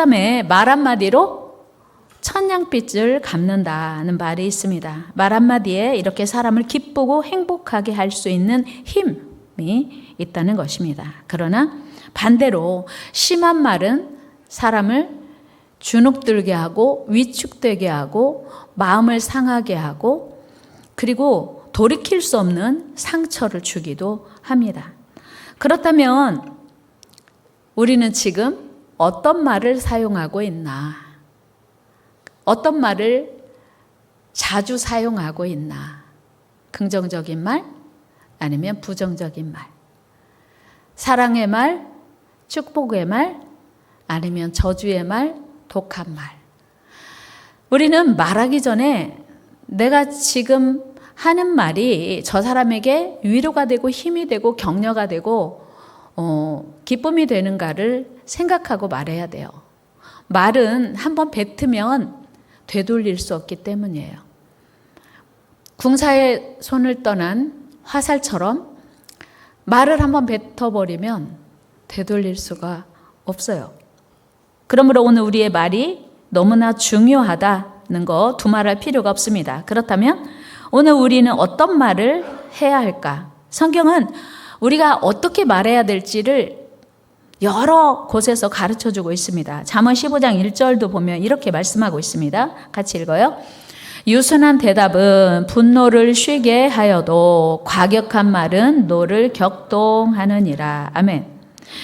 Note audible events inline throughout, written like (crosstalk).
속담에 말 한마디로 천냥빛을 갚는다는 말이 있습니다. 말 한마디에 이렇게 사람을 기쁘고 행복하게 할 수 있는 힘이 있다는 것입니다. 그러나 반대로 심한 말은 사람을 주눅들게 하고 위축되게 하고 마음을 상하게 하고 그리고 돌이킬 수 없는 상처를 주기도 합니다. 그렇다면 우리는 지금 어떤 말을 사용하고 있나? 어떤 말을 자주 사용하고 있나? 긍정적인 말? 아니면 부정적인 말? 사랑의 말? 축복의 말? 아니면 저주의 말? 독한 말? 우리는 말하기 전에 내가 지금 하는 말이 저 사람에게 위로가 되고 힘이 되고 격려가 되고 어, 기쁨이 되는가를 생각하고 말해야 돼요. 말은 한번 뱉으면 되돌릴 수 없기 때문이에요. 궁사에 손을 떠난 화살처럼 말을 한번 뱉어버리면 되돌릴 수가 없어요. 그러므로 오늘 우리의 말이 너무나 중요하다는 거 두말할 필요가 없습니다. 그렇다면 오늘 우리는 어떤 말을 해야 할까? 성경은 우리가 어떻게 말해야 될지를 여러 곳에서 가르쳐 주고 있습니다. 잠언 15장 1절도 보면 이렇게 말씀하고 있습니다. 같이 읽어요. 유순한 대답은 분노를 쉬게 하여도 과격한 말은 노를 격동하느니라. 아멘.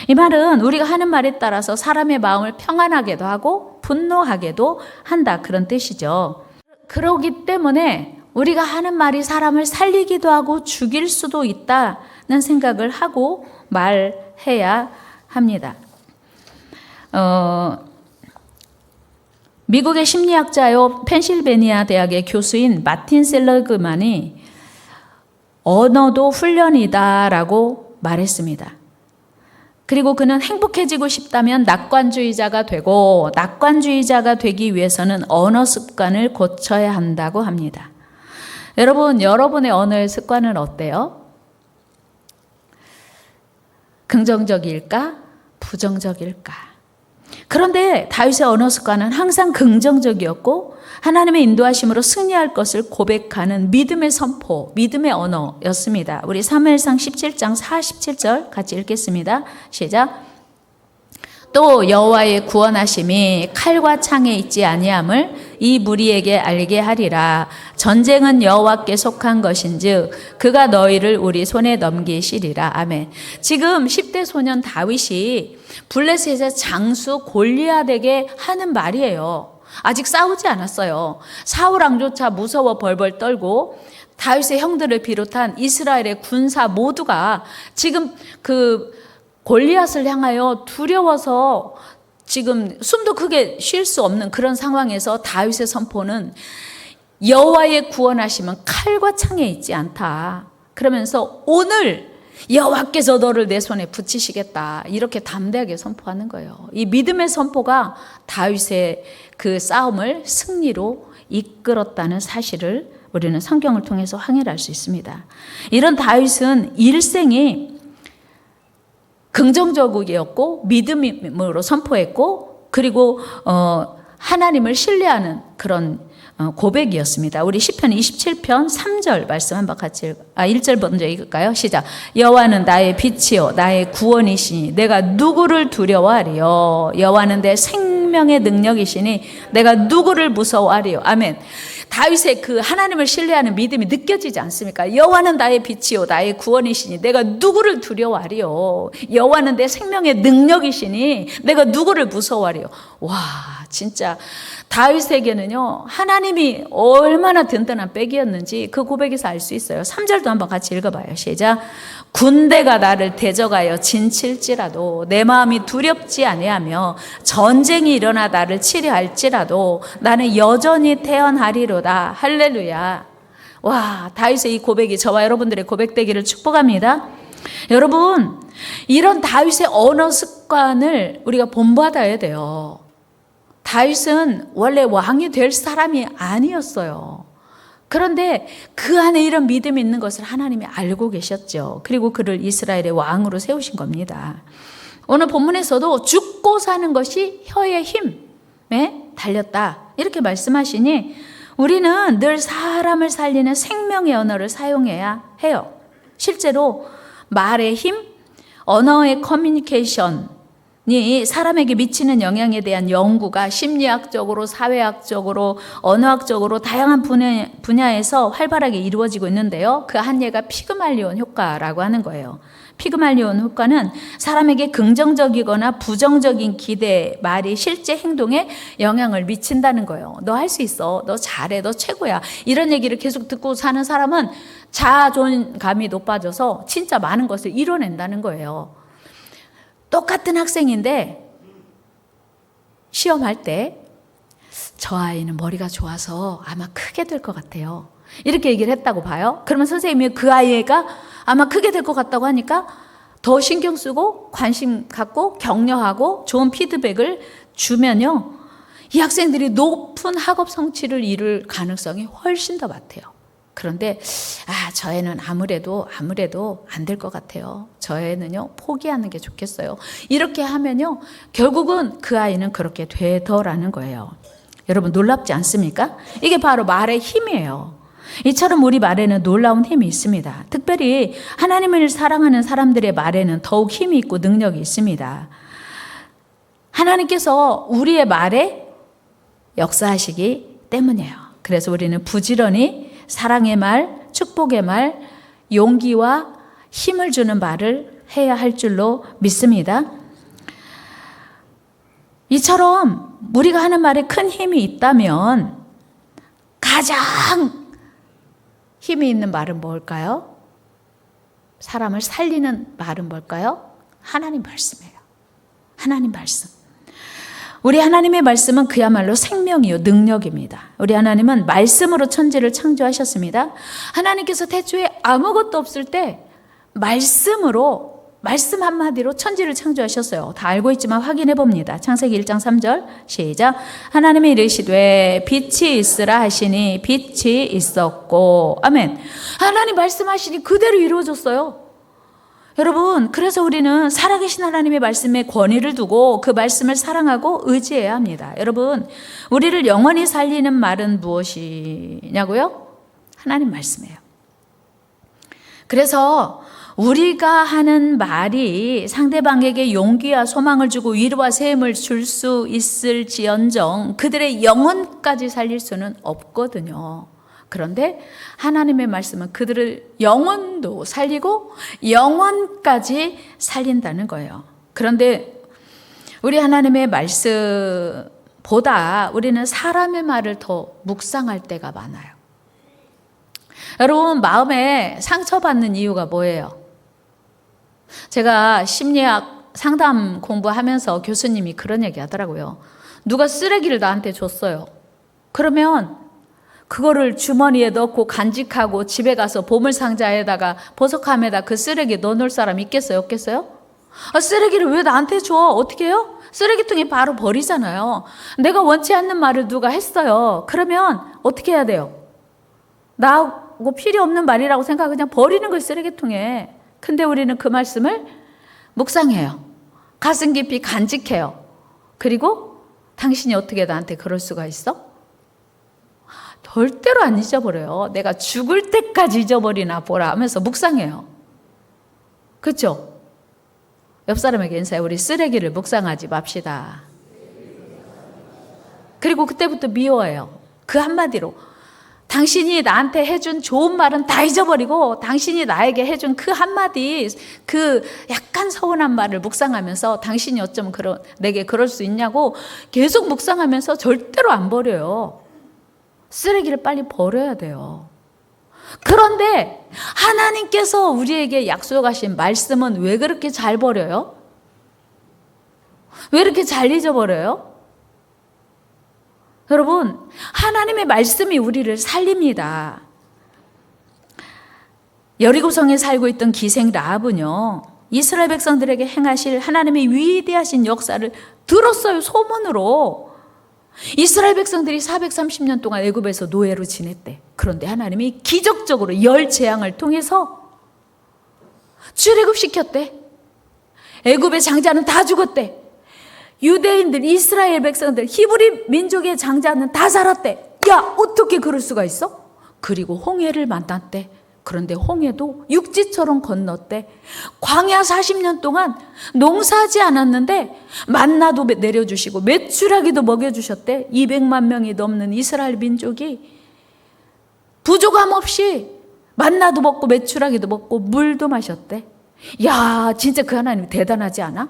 이 말은 우리가 하는 말에 따라서 사람의 마음을 평안하게도 하고 분노하게도 한다. 그런 뜻이죠. 그러기 때문에 우리가 하는 말이 사람을 살리기도 하고 죽일 수도 있다는 생각을 하고 말해야 합니다. 어, 미국의 심리학자요 펜실베니아 대학의 교수인 마틴 셀러그만이 언어도 훈련이다라고 말했습니다. 그리고 그는 행복해지고 싶다면 낙관주의자가 되고 낙관주의자가 되기 위해서는 언어 습관을 고쳐야 한다고 합니다. 여러분, 여러분의 언어의 습관은 어때요? 긍정적일까? 부정적일까? 그런데 다윗의 언어 습관은 항상 긍정적이었고 하나님의 인도하심으로 승리할 것을 고백하는 믿음의 선포, 믿음의 언어였습니다. 우리 사무엘상 17장 47절 같이 읽겠습니다. 시작. 또 여호와의 구원하심이 칼과 창에 있지 아니함을 이 무리에게 알게 하리라 전쟁은 여호와께 속한 것인즉 그가 너희를 우리 손에 넘기시리라 아멘. 지금 10대 소년 다윗이 블레셋의 장수 골리앗에게 하는 말이에요. 아직 싸우지 않았어요. 사울 왕조차 무서워 벌벌 떨고 다윗의 형들을 비롯한 이스라엘의 군사 모두가 지금 그 골리앗을 향하여 두려워서 지금 숨도 크게 쉴 수 없는 그런 상황에서 다윗의 선포는 여호와의 구원하심은 칼과 창에 있지 않다. 그러면서 오늘 여호와께서 너를 내 손에 붙이시겠다. 이렇게 담대하게 선포하는 거예요. 이 믿음의 선포가 다윗의 그 싸움을 승리로 이끌었다는 사실을 우리는 성경을 통해서 확인할 수 있습니다. 이런 다윗은 일생이 긍정적이었고 믿음으로 선포했고 그리고 어 하나님을 신뢰하는 그런 어, 고백이었습니다. 우리 시편 27편 3절 말씀 한번 같이 읽, 아 1절 먼저 읽을까요? 시작. 여호와는 나의 빛이요 나의 구원이시니 내가 누구를 두려워하리요? 여호와는 내 생 명의 능력이시니 내가 누구를 무서워하리요? 아멘. 다윗의 그 하나님을 신뢰하는 믿음이 느껴지지 않습니까? 여호와는 나의 빛이요 나의 구원이시니 내가 누구를 두려워하리요? 여호와는 내 생명의 능력이시니 내가 누구를 무서워하리요? 와 진짜 다윗에게는요 하나님이 얼마나 든든한 백이었는지 그 고백에서 알 수 있어요. 3절도 한번 같이 읽어봐요. 시작. 군대가 나를 대적하여 진칠지라도 내 마음이 두렵지 아니하며 전쟁이 일어나 나를 치려 할지라도 나는 여전히 태어나리로다. 할렐루야. 와, 다윗의 이 고백이 저와 여러분들의 고백되기를 축복합니다. 여러분, 이런 다윗의 언어 습관을 우리가 본받아야 돼요. 다윗은 원래 왕이 될 사람이 아니었어요. 그런데 그 안에 이런 믿음이 있는 것을 하나님이 알고 계셨죠. 그리고 그를 이스라엘의 왕으로 세우신 겁니다. 오늘 본문에서도 죽고 사는 것이 혀의 힘에 달렸다. 이렇게 말씀하시니 우리는 늘 사람을 살리는 생명의 언어를 사용해야 해요. 실제로 말의 힘, 언어의 커뮤니케이션 이 사람에게 미치는 영향에 대한 연구가 심리학적으로, 사회학적으로, 언어학적으로 다양한 분야, 분야에서 활발하게 이루어지고 있는데요. 그 한 예가 피그말리온 효과라고 하는 거예요. 피그말리온 효과는 사람에게 긍정적이거나 부정적인 기대, 말이 실제 행동에 영향을 미친다는 거예요. 너 할 수 있어. 너 잘해. 너 최고야. 이런 얘기를 계속 듣고 사는 사람은 자존감이 높아져서 진짜 많은 것을 이뤄낸다는 거예요. 똑같은 학생인데 시험할 때 저 아이는 머리가 좋아서 아마 크게 될 것 같아요. 이렇게 얘기를 했다고 봐요. 그러면 선생님이 그 아이가 아마 크게 될 것 같다고 하니까 더 신경 쓰고 관심 갖고 격려하고 좋은 피드백을 주면요. 이 학생들이 높은 학업 성취를 이룰 가능성이 훨씬 더 많대요. 그런데 아, 저 애는 아무래도 아무래도 안 될 것 같아요. 저 애는요. 포기하는 게 좋겠어요. 이렇게 하면요. 결국은 그 아이는 그렇게 되더라는 거예요. 여러분 놀랍지 않습니까? 이게 바로 말의 힘이에요. 이처럼 우리 말에는 놀라운 힘이 있습니다. 특별히 하나님을 사랑하는 사람들의 말에는 더욱 힘이 있고 능력이 있습니다. 하나님께서 우리의 말에 역사하시기 때문이에요. 그래서 우리는 부지런히 사랑의 말, 축복의 말, 용기와 힘을 주는 말을 해야 할 줄로 믿습니다. 이처럼 우리가 하는 말에 큰 힘이 있다면 가장 힘이 있는 말은 뭘까요? 사람을 살리는 말은 뭘까요? 하나님 말씀이에요. 하나님 말씀. 우리 하나님의 말씀은 그야말로 생명이요, 능력입니다. 우리 하나님은 말씀으로 천지를 창조하셨습니다. 하나님께서 태초에 아무것도 없을 때 말씀으로 말씀 한마디로 천지를 창조하셨어요. 다 알고 있지만 확인해 봅니다. 창세기 1장 3절 시작. 하나님이 이르시되 빛이 있으라 하시니 빛이 있었고 아멘. 하나님 말씀하시니 그대로 이루어졌어요. 여러분, 그래서 우리는 살아계신 하나님의 말씀에 권위를 두고 그 말씀을 사랑하고 의지해야 합니다. 여러분, 우리를 영원히 살리는 말은 무엇이냐고요? 하나님 말씀이에요. 그래서 우리가 하는 말이 상대방에게 용기와 소망을 주고 위로와 세임을 줄 수 있을지언정 그들의 영혼까지 살릴 수는 없거든요. 그런데 하나님의 말씀은 그들을 영혼도 살리고 영혼까지 살린다는 거예요. 그런데 우리 하나님의 말씀보다 우리는 사람의 말을 더 묵상할 때가 많아요. 여러분, 마음에 상처받는 이유가 뭐예요? 제가 심리학 상담 공부하면서 교수님이 그런 얘기 하더라고요. 누가 쓰레기를 나한테 줬어요. 그러면 그거를 주머니에 넣고 간직하고 집에 가서 보물상자에다가 보석함에다 그 쓰레기 넣어놓을 사람 있겠어요? 없겠어요? 아, 쓰레기를 왜 나한테 줘? 어떻게 해요? 쓰레기통에 바로 버리잖아요. 내가 원치 않는 말을 누가 했어요. 그러면 어떻게 해야 돼요? 나하고 필요 없는 말이라고 생각하고 그냥 버리는 거예요, 쓰레기통에. 근데 우리는 그 말씀을 묵상해요. 가슴 깊이 간직해요. 그리고 당신이 어떻게 나한테 그럴 수가 있어? 절대로 안 잊어버려요. 내가 죽을 때까지 잊어버리나 보라 하면서 묵상해요. 그렇죠? 옆 사람에게 인사해. 우리 쓰레기를 묵상하지 맙시다. 그리고 그때부터 미워해요. 그 한마디로. 당신이 나한테 해준 좋은 말은 다 잊어버리고 당신이 나에게 해준 그 한마디 그 약간 서운한 말을 묵상하면서 당신이 어쩌면 그런 내게 그럴 수 있냐고 계속 묵상하면서 절대로 안 버려요. 쓰레기를 빨리 버려야 돼요. 그런데 하나님께서 우리에게 약속하신 말씀은 왜 그렇게 잘 버려요? 왜 이렇게 잘 잊어버려요? 여러분, 하나님의 말씀이 우리를 살립니다. 여리고성에 살고 있던 기생 라합은요, 이스라엘 백성들에게 행하실 하나님의 위대하신 역사를 들었어요, 소문으로. 이스라엘 백성들이 430년 동안 애굽에서 노예로 지냈대. 그런데 하나님이 기적적으로 열 재앙을 통해서 출애굽 시켰대. 애굽의 장자는 다 죽었대. 유대인들, 이스라엘 백성들, 히브리 민족의 장자는 다 살았대. 야, 어떻게 그럴 수가 있어? 그리고 홍해를 만났대. 그런데 홍해도 육지처럼 건넜대. 광야 40년 동안 농사하지 않았는데 만나도 내려주시고 매출하기도 먹여주셨대. 200만 명이 넘는 이스라엘 민족이 부족함 없이 만나도 먹고 매출하기도 먹고 물도 마셨대. 야, 진짜 그 하나님 대단하지 않아?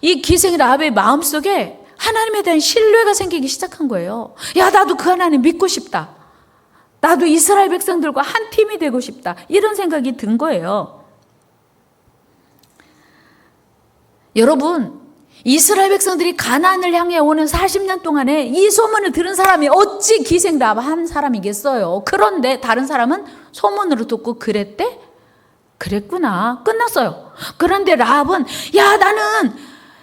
이 기생 라합의 마음속에 하나님에 대한 신뢰가 생기기 시작한 거예요. 야, 나도 그 하나님 믿고 싶다. 나도 이스라엘 백성들과 한 팀이 되고 싶다. 이런 생각이 든 거예요. 여러분, 이스라엘 백성들이 가나안을 향해 오는 40년 동안에 이 소문을 들은 사람이 어찌 기생 라합 한 사람이겠어요. 그런데 다른 사람은 소문으로 듣고 그랬대? 그랬구나. 끝났어요. 그런데 라합은 야, 나는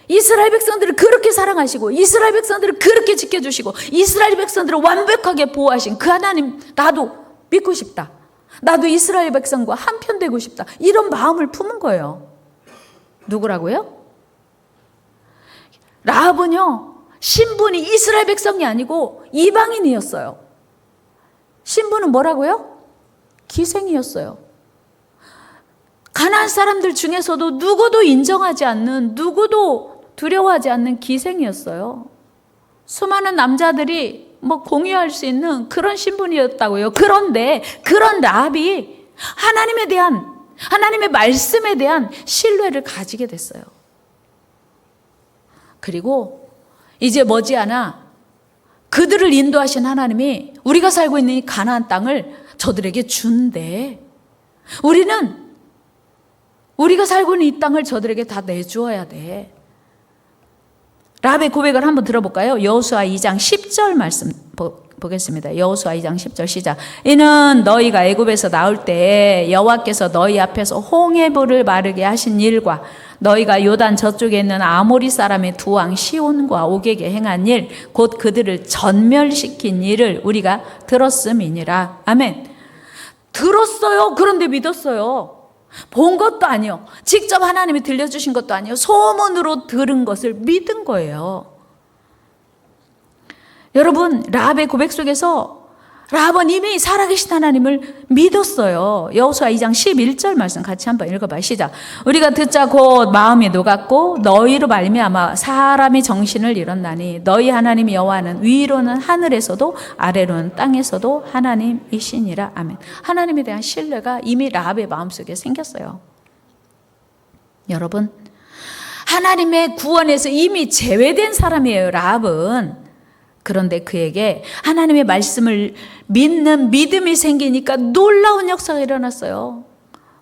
이스라엘 백성들을 그렇게 사랑하시고 이스라엘 백성들을 그렇게 지켜주시고 이스라엘 백성들을 완벽하게 보호하신 그 하나님 나도 믿고 싶다. 나도 이스라엘 백성과 한편 되고 싶다. 이런 마음을 품은 거예요. 누구라고요? 라합은요 신분이 이스라엘 백성이 아니고 이방인이었어요. 신분은 뭐라고요? 기생이었어요. 가나안 사람들 중에서도 누구도 인정하지 않는 누구도 두려워하지 않는 기생이었어요. 수많은 남자들이 뭐 공유할 수 있는 그런 신분이었다고요. 그런데 그런 라합이 하나님에 대한 하나님의 말씀에 대한 신뢰를 가지게 됐어요. 그리고 이제 머지않아 그들을 인도하신 하나님이 우리가 살고 있는 이 가나안 땅을 저들에게 준대. 우리는 우리가 살고 있는 이 땅을 저들에게 다 내주어야 돼. 라합의 고백을 한번 들어볼까요? 여호수아 2장 10절 말씀 보, 보겠습니다. 여호수아 2장 10절 시작. 이는 너희가 애굽에서 나올 때 여호와께서 너희 앞에서 홍해불을 마르게 하신 일과 너희가 요단 저쪽에 있는 아모리 사람의 두 왕 시온과 오게게 행한 일, 곧 그들을 전멸시킨 일을 우리가 들었음이니라. 아멘. 들었어요. 그런데 믿었어요. 본 것도 아니요. 직접 하나님이 들려주신 것도 아니요. 소문으로 들은 것을 믿은 거예요. 여러분, 라합의 고백 속에서 라합은 이미 살아계신 하나님을 믿었어요. 여호수아 2장 11절 말씀 같이 한번 읽어봐 시작. 우리가 듣자 곧 마음이 녹았고 너희로 말미암아 사람이 정신을 잃었나니 너희 하나님 여호와는 위로는 하늘에서도 아래로는 땅에서도 하나님이시니라. 아멘. 하나님에 대한 신뢰가 이미 라합의 마음속에 생겼어요. 여러분, 하나님의 구원에서 이미 제외된 사람이에요. 라합은. 그런데 그에게 하나님의 말씀을 믿는 믿음이 생기니까 놀라운 역사가 일어났어요.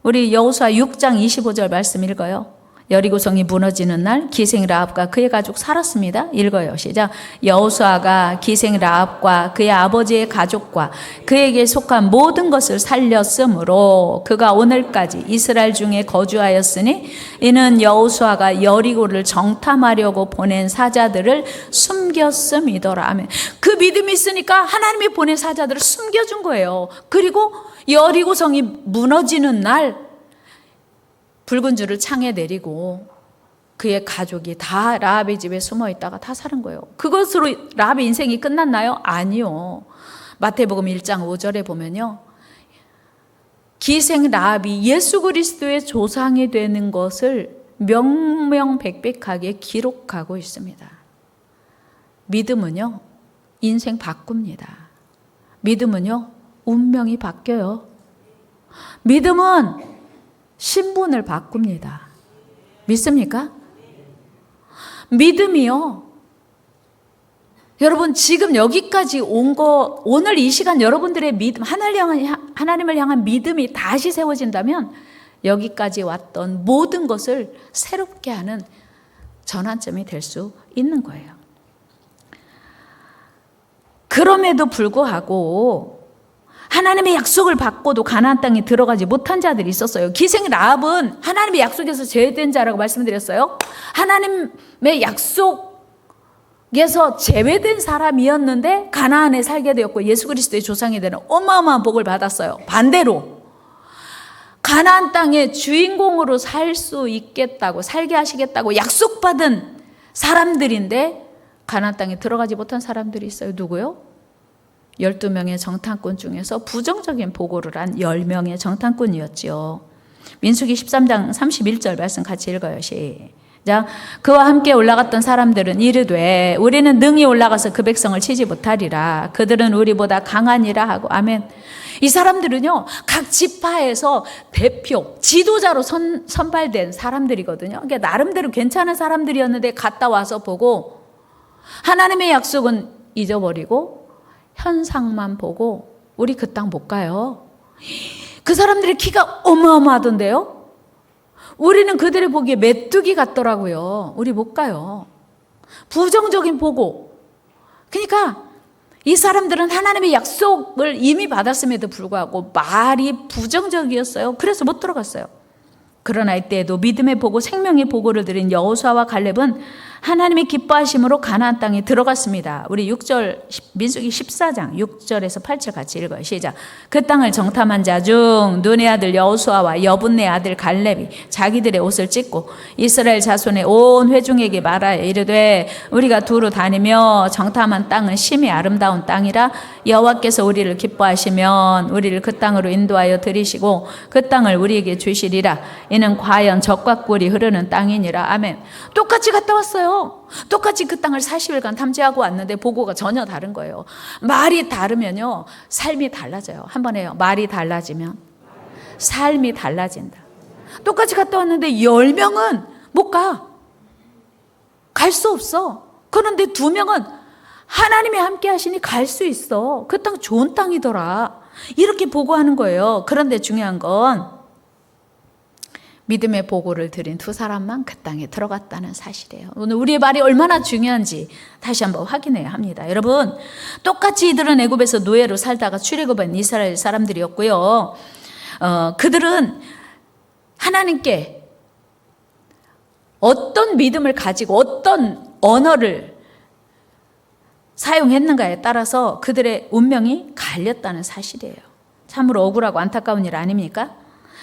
우리 여호수아 6장 25절 말씀 읽어요. 여리고성이 무너지는 날 기생 라합과 그의 가족 살았습니다. 읽어요. 시작. 여호수아가 기생 라합과 그의 아버지의 가족과 그에게 속한 모든 것을 살렸으므로 그가 오늘까지 이스라엘 중에 거주하였으니 이는 여호수아가 여리고를 정탐하려고 보낸 사자들을 숨겼음이더라. 아멘. 그 믿음이 있으니까 하나님이 보낸 사자들을 숨겨준 거예요. 그리고 여리고성이 무너지는 날 붉은 줄을 창에 내리고 그의 가족이 다 라합의 집에 숨어 있다가 다 사는 거예요. 그것으로 라합의 인생이 끝났나요? 아니요. 마태복음 1장 5절에 보면요. 기생 라합이 예수 그리스도의 조상이 되는 것을 명명백백하게 기록하고 있습니다. 믿음은요, 인생 바꿉니다. 믿음은요, 운명이 바뀌어요. 믿음은 신분을 바꿉니다. 믿습니까? 믿음이요. 여러분, 지금 여기까지 온 거, 오늘 이 시간 여러분들의 믿음, 하나님을 향한 믿음이 다시 세워진다면 여기까지 왔던 모든 것을 새롭게 하는 전환점이 될 수 있는 거예요. 그럼에도 불구하고 하나님의 약속을 받고도 가나안 땅에 들어가지 못한 자들이 있었어요. 기생 라합은 하나님의 약속에서 제외된 자라고 말씀드렸어요. 하나님의 약속에서 제외된 사람이었는데 가나안에 살게 되었고 예수 그리스도의 조상이 되는 어마어마한 복을 받았어요. 반대로 가나안 땅의 주인공으로 살 수 있겠다고 살게 하시겠다고 약속받은 사람들인데 가나안 땅에 들어가지 못한 사람들이 있어요. 누구요? 12명의 정탐꾼 중에서 부정적인 보고를 한 10명의 정탐꾼이었지요. 민수기 13장 31절 말씀 같이 읽어요. 시작. 그와 함께 올라갔던 사람들은 이르되 우리는 능히 올라가서 그 백성을 치지 못하리라. 그들은 우리보다 강하니라 하고 아멘. 이 사람들은요, 각 지파에서 대표, 지도자로 선, 선발된 사람들이거든요. 그러니까 나름대로 괜찮은 사람들이었는데 갔다 와서 보고 하나님의 약속은 잊어버리고 현상만 보고 우리 그 땅 못 가요. 그 사람들의 키가 어마어마하던데요? 우리는 그들을 보기에 메뚜기 같더라고요. 우리 못 가요. 부정적인 보고. 그러니까 이 사람들은 하나님의 약속을 이미 받았음에도 불구하고 말이 부정적이었어요. 그래서 못 들어갔어요. 그러나 이때에도 믿음의 보고 생명의 보고를 드린 여호수아와 갈렙은 하나님의 기뻐하심으로 가나안 땅에 들어갔습니다. 우리 6절 민수기 14장 6절에서 8절 같이 읽어요. 시작. 그 땅을 정탐한 자 중 눈의 아들 여호수아와 여분네 아들 갈렙이 자기들의 옷을 찢고 이스라엘 자손의 온 회중에게 말하여 이르되 우리가 두루 다니며 정탐한 땅은 심히 아름다운 땅이라 여호와께서 우리를 기뻐하시면 우리를 그 땅으로 인도하여 들이시고 그 땅을 우리에게 주시리라. 이는 과연 적과 꿀이 흐르는 땅이니라. 아멘. 똑같이 갔다 왔어요. 똑같이 그 땅을 40일간 탐지하고 왔는데 보고가 전혀 다른 거예요. 말이 다르면요. 삶이 달라져요. 한번 해요. 말이 달라지면 삶이 달라진다. 똑같이 갔다 왔는데 10명은 못 가. 갈 수 없어. 그런데 두 명은 하나님이 함께 하시니 갈 수 있어. 그 땅 좋은 땅이더라. 이렇게 보고하는 거예요. 그런데 중요한 건 믿음의 보고를 드린 두 사람만 그 땅에 들어갔다는 사실이에요. 오늘 우리의 말이 얼마나 중요한지 다시 한번 확인해야 합니다. 여러분, 똑같이 이들은 애굽에서 노예로 살다가 출애굽한 이스라엘 사람들이었고요. 어, 그들은 하나님께 어떤 믿음을 가지고 어떤 언어를 사용했는가에 따라서 그들의 운명이 갈렸다는 사실이에요. 참으로 억울하고 안타까운 일 아닙니까?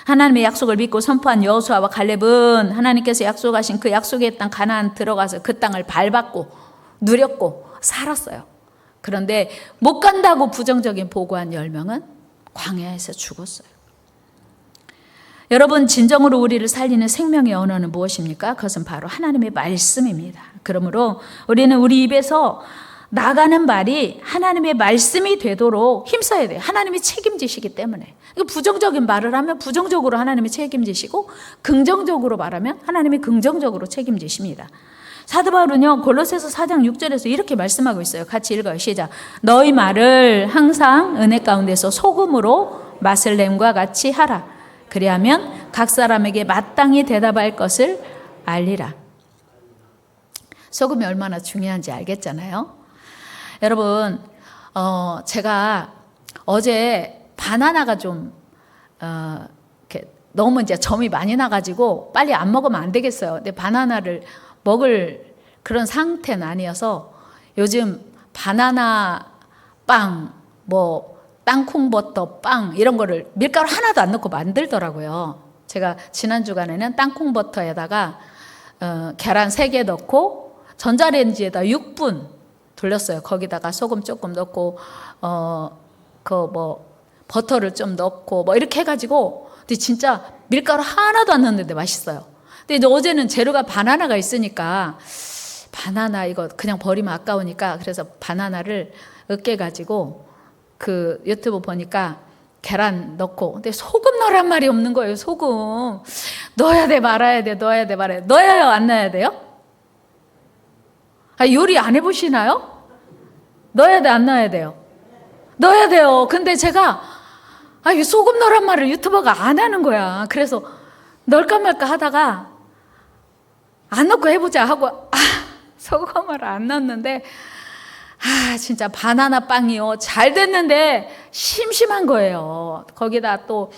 하나님의 약속을 믿고 선포한 여호수아와 갈렙은 하나님께서 약속하신 그 약속의 땅 가나안 들어가서 그 땅을 밟았고 누렸고 살았어요. 그런데 못 간다고 부정적인 보고한 10명은 광야에서 죽었어요. 여러분 진정으로 우리를 살리는 생명의 언어는 무엇입니까? 그것은 바로 하나님의 말씀입니다. 그러므로 우리는 우리 입에서 나가는 말이 하나님의 말씀이 되도록 힘써야 돼요. 하나님이 책임지시기 때문에. 부정적인 말을 하면 부정적으로 하나님이 책임지시고 긍정적으로 말하면 하나님이 긍정적으로 책임지십니다. 사도 바울은요 골로새서 4장 6절에서 이렇게 말씀하고 있어요. 같이 읽어요. 시작. 너희 말을 항상 은혜 가운데서 소금으로 맛을 냄과 같이 하라. 그리하면 각 사람에게 마땅히 대답할 것을 알리라. 소금이 얼마나 중요한지 알겠잖아요. 여러분, 어, 제가 어제 바나나가 좀, 어, 이렇게 너무 이제 점이 많이 나가지고 빨리 안 먹으면 안 되겠어요. 근데 바나나를 먹을 그런 상태는 아니어서 요즘 바나나 빵, 뭐, 땅콩버터 빵, 이런 거를 밀가루 하나도 안 넣고 만들더라고요. 제가 지난 주간에는 땅콩버터에다가 어, 계란 3개 넣고 전자레인지에다 6분 돌렸어요. 거기다가 소금 조금 넣고 어그 뭐 버터를 좀 넣고 뭐 이렇게 해가지고 근데 진짜 밀가루 하나도 안 넣는데 맛있어요. 근데 이제 어제는 재료가 바나나가 있으니까 바나나 이거 그냥 버리면 아까우니까 그래서 바나나를 으깨 가지고 그 유튜브 보니까 계란 넣고 근데 소금 넣으란 말이 없는 거예요. 소금 넣어야 돼 말아야 돼 넣어야 돼 말아야 돼 넣어야요 안 넣어야 돼요? 아, 요리 안 해보시나요? 넣어야 돼, 안 넣어야 돼요? 넣어야 돼요. 근데 제가, 아, 이 소금 넣으란 말을 유튜버가 안 하는 거야. 그래서 넣을까 말까 하다가, 안 넣고 해보자 하고, 아, (laughs) 소금을 안 넣었는데, 아, 진짜 바나나 빵이요. 잘 됐는데, 심심한 거예요. 거기다 또,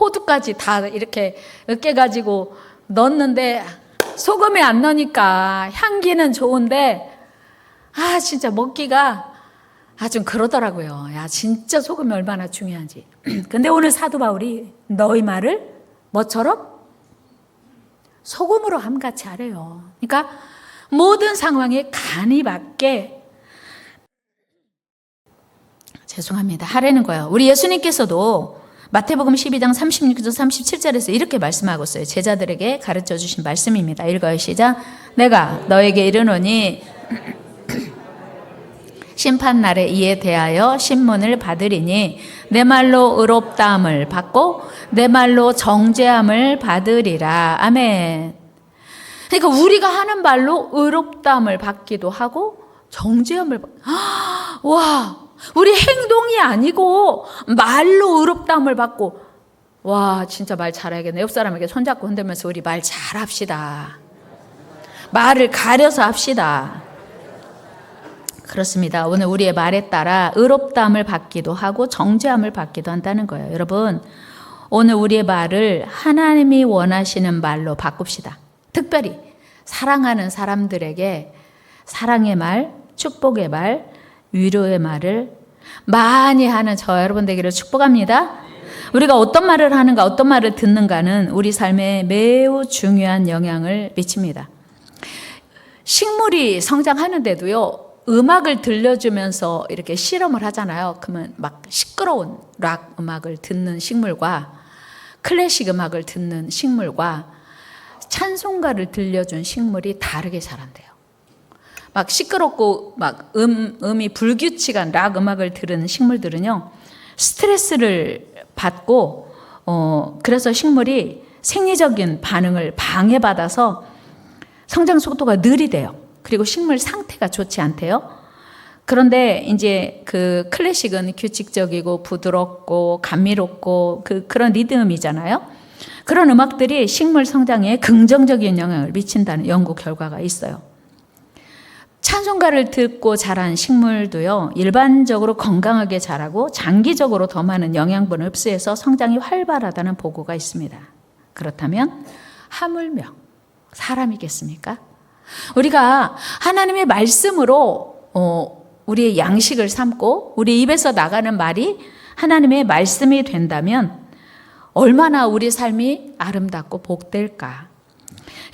호두까지 다 이렇게 으깨가지고 넣었는데, 소금이 안 넣으니까 향기는 좋은데 아 진짜 먹기가 아 좀 그러더라고요. 야 진짜 소금이 얼마나 중요한지. (clears throat) 근데 오늘 사도 바울이 너희 말을 뭐처럼 소금으로 함같이 하래요. 그러니까 모든 상황에 간이 맞게 죄송합니다. 하라는 거예요. 우리 예수님께서도 마태복음 12장 36절 37절에서 이렇게 말씀하고 있어요. 제자들에게 가르쳐 주신 말씀입니다. 읽어요. 시작. 내가 너에게 이르노니 (clears throat) 심판 날에 이에 대하여 신문을 받으리니 내 말로 의롭다함을 받고 내 말로 정죄함을 받으리라. 아멘. 그러니까 우리가 하는 말로 의롭다함을 받기도 하고 정죄함을 받. 아, (gasps) 와, 우리 행동이 아니고 말로 의롭다함을 받고 와, 진짜 말 잘해야겠네. 옆 사람에게 손잡고 흔들면서 우리 말 잘합시다. 말을 가려서 합시다. 그렇습니다. 오늘 우리의 말에 따라 의롭다함을 받기도 하고 정죄함을 받기도 한다는 거예요. 여러분, 오늘 우리의 말을 하나님이 원하시는 말로 바꿉시다. 특별히 사랑하는 사람들에게 사랑의 말, 축복의 말, 위로의 말을 많이 하는 저 여러분 되기를 축복합니다. 우리가 어떤 말을 하는가, 어떤 말을 듣는가는 우리 삶에 매우 중요한 영향을 미칩니다. 식물이 성장하는데도요, 음악을 들려주면서 이렇게 실험을 하잖아요. 그러면 막 시끄러운 락 음악을 듣는 식물과 클래식 음악을 듣는 식물과 찬송가를 들려준 식물이 다르게 자란대요. 막 시끄럽고 막 음, 음이 불규칙한 락 음악을 들은 식물들은요, 스트레스를 받고, 어, 그래서 식물이 생리적인 반응을 방해받아서 성장 속도가 느리대요. 그리고 식물 상태가 좋지 않대요. 그런데 이제 그 클래식은 규칙적이고 부드럽고 감미롭고 그 그런 리듬이잖아요. 그런 음악들이 식물 성장에 긍정적인 영향을 미친다는 연구 결과가 있어요. 찬송가를 듣고 자란 식물도요, 일반적으로 건강하게 자라고 장기적으로 더 많은 영양분을 흡수해서 성장이 활발하다는 보고가 있습니다. 그렇다면, 하물며 사람이겠습니까? 우리가 하나님의 말씀으로 어, 우리의 양식을 삼고 우리 입에서 나가는 말이 하나님의 말씀이 된다면 얼마나 우리 삶이 아름답고 복될까.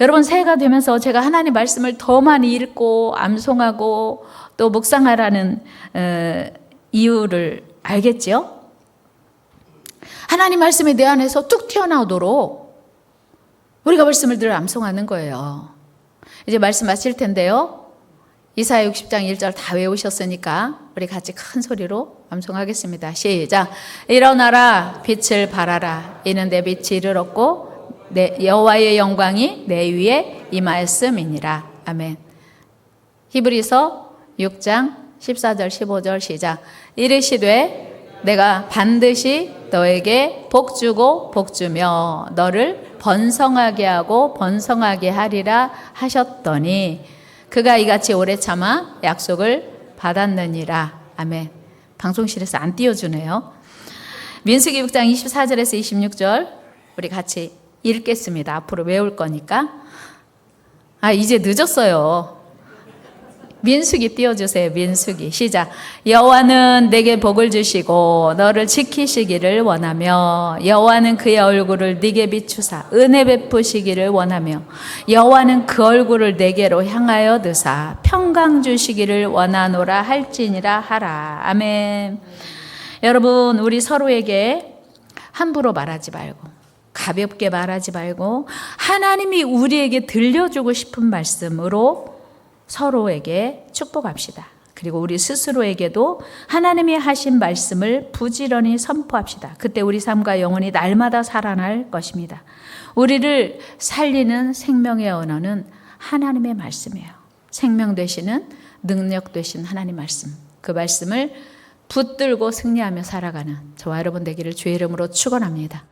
여러분 새해가 되면서 제가 하나님 말씀을 더 많이 읽고 암송하고 또 묵상하라는 어, 이유를 알겠지요? 하나님 말씀이 내 안에서 뚝 튀어나오도록 우리가 말씀을 늘 암송하는 거예요. 이제 말씀 마칠 텐데요. 이사야 60장 1절 다 외우셨으니까 우리 같이 큰 소리로 암송하겠습니다. 시작. 일어나라 빛을 발하라 이는 내 빛이 이르렀고 내 여호와의 영광이 내 위에 임하였음이니라. 아멘. 히브리서 6장 14절 15절 시작. 이르시되 내가 반드시 너에게 복 주고 복 주며 너를 번성하게 하고 번성하게 하리라 하셨더니 그가 이같이 오래 참아 약속을 받았느니라. 아멘. 방송실에서 안 띄워주네요. 민수기 6장 24절에서 26절 우리 같이 읽겠습니다. 앞으로 외울 거니까. 아, 이제 늦었어요. 민수기 띄워주세요. 민수기 시작. 여호와는 내게 복을 주시고 너를 지키시기를 원하며 여호와는 그의 얼굴을 네게 비추사 은혜 베푸시기를 원하며 여호와는 그 얼굴을 내게로 향하여 드사 평강 주시기를 원하노라 할지니라 하라. 아멘. 여러분 우리 서로에게 함부로 말하지 말고 가볍게 말하지 말고 하나님이 우리에게 들려주고 싶은 말씀으로 서로에게 축복합시다. 그리고 우리 스스로에게도 하나님이 하신 말씀을 부지런히 선포합시다. 그때 우리 삶과 영혼이 날마다 살아날 것입니다. 우리를 살리는 생명의 언어는 하나님의 말씀이에요. 생명 되시는 능력 되신 하나님 말씀. 그 말씀을 붙들고 승리하며 살아가는 저와 여러분 되기를 주의 이름으로 축원합니다.